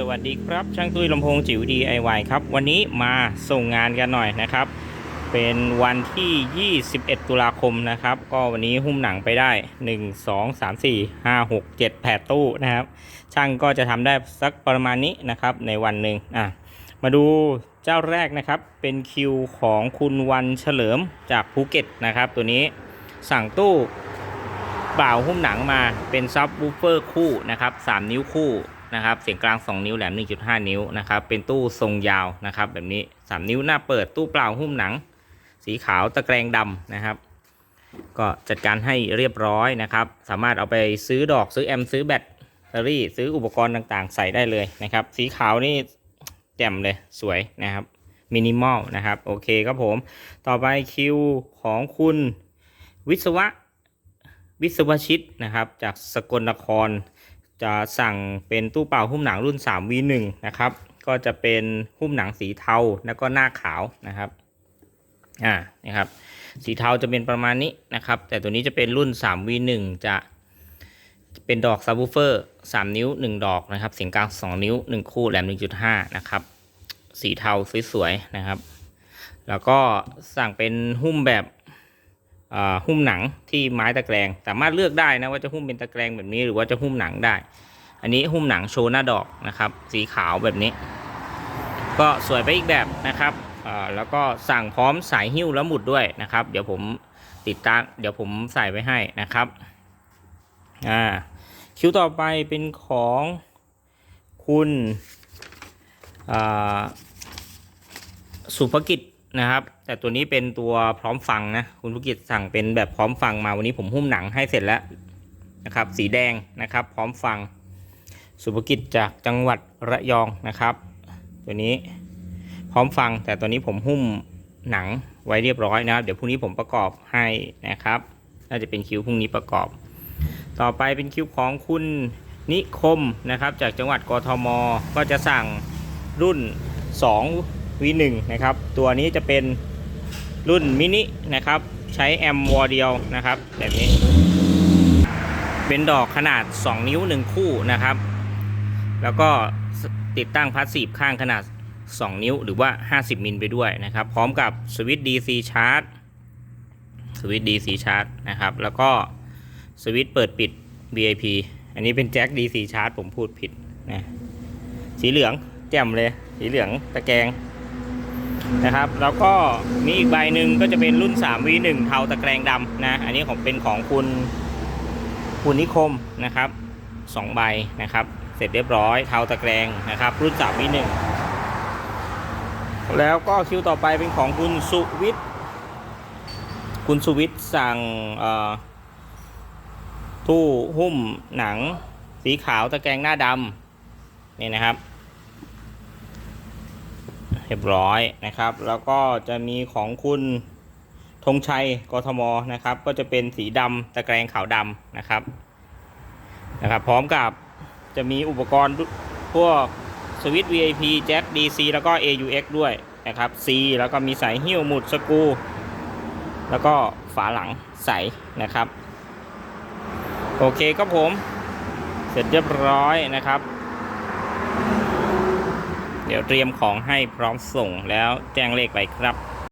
สวัสดีครับ ช่างตุ้ยลำโพงจิ๋ว DIY ครับ วันนี้มาส่งงานกันหน่อยนะครับ เป็นวันที่ 21 ตุลาคมนะครับ ก็วันนี้หุ้มหนังไปได้ 1 2 3 4 5 6 7 8 ตู้นะครับ ช่างก็จะทำได้สักประมาณนี้นะครับในวันหนึ่งอะมาดูเจ้าแรกนะครับ เป็นคิวของคุณวันเฉลิมจากภูเก็ตนะครับ ตัวนี้สั่งตู้เปล่าหุ้มหนังมาเป็นซับวูเฟอร์คู่นะครับ 3 นิ้วคู่ นะครับเสียงกลาง 2 นิ้วแหลม 1.5 นิ้วนะครับเป็นตู้ทรงยาวนะครับแบบนี้ 3 นิ้วหน้าเปิดตู้เปล่าหุ้มหนัง สีขาวตะแกรงดำนะครับ ก็จัดการให้เรียบร้อยนะครับ สามารถเอาไปซื้อดอกซื้อแอมซื้อแบตเตอรี่ ซื้ออุปกรณ์ต่างๆ ใส่ได้เลยนะครับ สีขาวนี่แจ่มเลยสวยนะครับมินิมอลนะครับโอเคครับผมต่อไปคิวของคุณวิศวะวิศวชิตนะครับ จากสกลนคร จะสั่งเป็นตู้เปล่าหุ้มหนังรุ่น 3V1 นะครับ ก็จะเป็นหุ้มหนังสีเทาแล้วก็หน้าขาวนะครับ อ่านี่ครับ สีเทาจะเป็นประมาณนี้นะครับ แต่ตัวนี้จะเป็นรุ่น 3V1 จะเป็นดอกซับวูเฟอร์ 3 นิ้ว 1 ดอกนะครับ เสียงกลาง 2 นิ้ว 1 คู่แหลม 1.5 นะครับ สีเทาสวยๆ นะครับ แล้วก็สั่งเป็นหุ้มแบบ หุ้มหนังที่ไม้ตะแกรงสามารถเลือกได้นะว่าจะหุ้มเป็นตะแกรงแบบนี้หรือว่าจะหุ้มหนังได้ อันนี้หุ้มหนังโชว์หน้าดอกนะครับ สีขาวแบบนี้ ก็สวยไปอีกแบบนะครับแล้วก็สั่งพร้อมสายหิ้วและหมุดด้วยนะครับ เดี๋ยวผมติดตั้งเดี๋ยวผมใส่ไว้ให้นะครับอ่าคิวต่อไปเป็นของคุณสุภกิจ นะครับ แต่ตัวนี้เป็นตัวพร้อมฟังนะ คุณภกิจสั่งเป็นแบบพร้อมฟังมาวันนี้ผมหุ้มหนังให้เสร็จแล้วนะครับ สีแดงนะครับ พร้อมฟัง สุภกิจจากจังหวัดระยองนะครับ ตัวนี้พร้อมฟัง แต่ตัวนี้ผมหุ้มหนังไว้เรียบร้อยนะครับ เดี๋ยวพรุ่งนี้ผมประกอบให้นะครับ น่าจะเป็นคิวพรุ่งนี้ประกอบ ต่อไปเป็นคิวของคุณนิคมนะครับ จากจังหวัดกทม ก็จะสั่งรุ่น 2 V1 นะครับ ตัวนี้จะเป็นรุ่นมินินะครับ ใช้แอมวอเดียวนะครับ แบบนี้ เป็นดอกขนาด 2 นิ้ว 1 คู่นะครับ แล้วก็ติดตั้งพาสซีฟข้างขนาด 2 นิ้วหรือว่า 50 มิลไปด้วยนะครับ พร้อมกับสวิตช์ DC ชาร์จสวิตช์ DC ชาร์จนะครับ แล้วก็สวิตช์เปิดปิด VIP อันนี้เป็นแจ็ค DC ชาร์จผมพูดผิดนะสีเหลืองแจ่มเลย สีเหลืองตะแกรง นะครับ แล้วก็มีอีกใบหนึ่งก็จะเป็นรุ่น 3V1 เทาตะแกรงดำนะ อันนี้ของเป็นของคุณคุณนิคมนะครับสองใบนะครับ เสร็จเรียบร้อยเทาตะแกรงนะครับ รุ่น 3V1 แล้วก็คิวต่อไปเป็นของคุณสุวิทย์คุณสุวิทย์สั่งเอ่อตู้หุ้มหนัง สีขาวตะแกรงหน้าดำนี่นะครับ เรียบร้อยนะครับ แล้วก็จะมีของคุณธงชัยกทมนะครับ ก็จะเป็นสีดำตะแกรงขาวดำนะครับนะครับ พร้อมกับจะมีอุปกรณ์พวกสวิตช์ VIP แจ็ค DC แล้วก็ AUX ด้วยนะครับ C แล้วก็มีสายหิ้วหมุดสกูแล้วก็ฝาหลังใสนะครับ โอเคครับผม เสร็จเรียบร้อยนะครับ เดี๋ยวเตรียมของให้พร้อมส่งแล้วแจ้งเลขไปครับ